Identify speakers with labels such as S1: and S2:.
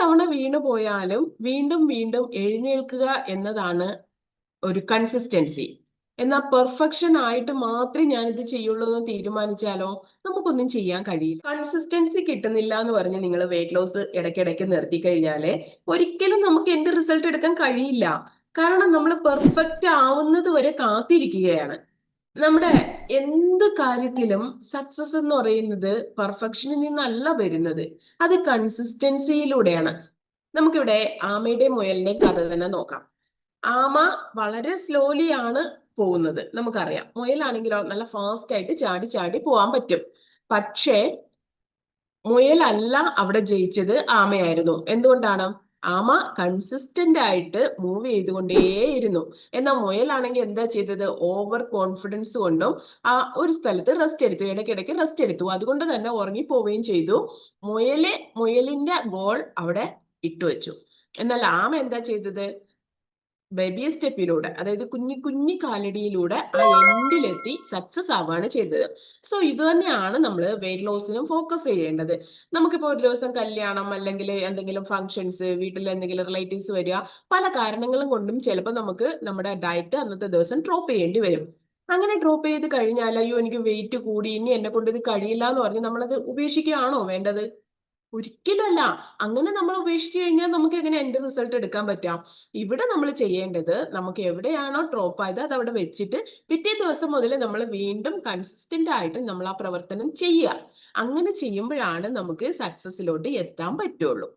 S1: തവണ വീണു പോയാലും വീണ്ടും വീണ്ടും എഴുന്നേൽക്കുക എന്നതാണ് ഒരു കൺസിസ്റ്റൻസി എന്നാൽ പെർഫെക്ഷൻ ആയിട്ട് മാത്രമേ ഞാനിത് ചെയ്യുള്ളൂ എന്ന് തീരുമാനിച്ചാലോ? നമുക്കൊന്നും ചെയ്യാൻ കഴിയില്ല. കൺസിസ്റ്റൻസി കിട്ടുന്നില്ല എന്ന് പറഞ്ഞ് നിങ്ങൾ വെയിറ്റ് ലോസ് ഇടയ്ക്കിടയ്ക്ക് നിർത്തി കഴിഞ്ഞാൽ ഒരിക്കലും നമുക്ക് എന്ത് റിസൾട്ട് എടുക്കാൻ കഴിയില്ല. കാരണം നമ്മൾ പെർഫെക്റ്റ് ആവുന്നത് വരെ കാത്തിരിക്കുകയാണ്. നമ്മുടെ എന്ത് കാര്യത്തിലും സക്സസ് എന്ന് പറയുന്നത് പെർഫെക്ഷനിൽ നിന്നല്ല വരുന്നത്. അത് കൺസിസ്റ്റൻസിയിലൂടെയാണ് നമുക്കിവിടെ ആമയുടെ മുയലിന്റെ കഥ തന്നെ നോക്കാം. ആമ വളരെ സ്ലോലി ആണ് പോകുന്നത്. നമുക്കറിയാം. മുയലാണെങ്കിലോ നല്ല ഫാസ്റ്റ് ആയിട്ട് ചാടി ചാടി പോകാൻ പറ്റും. പക്ഷേ മുയലല്ല അവിടെ ജയിച്ചത് ആമയായിരുന്നു. എന്തുകൊണ്ടാണ്? ആമ കൺസിസ്റ്റന്റ് ആയിട്ട് മൂവ് ചെയ്തുകൊണ്ടേയിരുന്നു. എന്നാൽ മുയലാണെങ്കിൽ എന്താ ചെയ്തത്? ഓവർ കോൺഫിഡൻസ് കൊണ്ടും ആ ഒരു സ്ഥലത്ത് റെസ്റ്റ് എടുത്തു. ഇടയ്ക്കിടയ്ക്ക് റെസ്റ്റ് എടുത്തു. അതുകൊണ്ട് തന്നെ ഉറങ്ങിപ്പോവുകയും ചെയ്തു. മുയൽ മുയലിന്റെ ഗോൾ അവിടെ ഇട്ടുവെച്ചു. എന്നാൽ ആമ എന്താ ചെയ്തത്? ബേബി സ്റ്റെപ്പിലൂടെ അതായത് കുഞ്ഞി കുഞ്ഞി കാലടിയിലൂടെ ആ എൻഡിലെത്തി സക്സസ് ആവുകയാണ് ചെയ്തത്. സോ ഇത് തന്നെയാണ് നമ്മൾ വെയിറ്റ് ലോസിനും ഫോക്കസ് ചെയ്യേണ്ടത്. നമുക്കിപ്പോൾ ഒരു ദിവസം കല്യാണം അല്ലെങ്കിൽ എന്തെങ്കിലും ഫങ്ഷൻസ് വീട്ടിൽ എന്തെങ്കിലും റിലേറ്റീവ്സ് വരിക പല കാരണങ്ങളും കൊണ്ടും ചിലപ്പോൾ നമുക്ക് നമ്മുടെ ഡയറ്റ് അന്നത്തെ ദിവസം ഡ്രോപ്പ് ചെയ്യേണ്ടി വരും. അങ്ങനെ ഡ്രോപ്പ് ചെയ്ത് കഴിഞ്ഞാൽ അയ്യോ എനിക്ക് വെയിറ്റ് കൂടി ഇനി എന്നെ കൊണ്ട് ഇത് കഴിയില്ല എന്ന് പറഞ്ഞ് നമ്മളത് ഉപേക്ഷിക്കുകയാണോ വേണ്ടത്? ഒരിക്കലല്ല അങ്ങനെ നമ്മൾ ഉപേക്ഷിച്ചു കഴിഞ്ഞാൽ നമുക്ക് എങ്ങനെ എന്റെ റിസൾട്ട് എടുക്കാൻ പറ്റാം? ഇവിടെ നമ്മൾ ചെയ്യേണ്ടത് നമുക്ക് എവിടെയാണോ ഡ്രോപ്പ് ആയത് അത് അവിടെ വെച്ചിട്ട് പിറ്റേ ദിവസം മുതൽ നമ്മൾ വീണ്ടും കൺസിസ്റ്റന്റ് ആയിട്ട് നമ്മൾ ആ പ്രവർത്തനം ചെയ്യുക. അങ്ങനെ ചെയ്യുമ്പോഴാണ് നമുക്ക് സക്സസിലോട്ട് എത്താൻ പറ്റുള്ളൂ.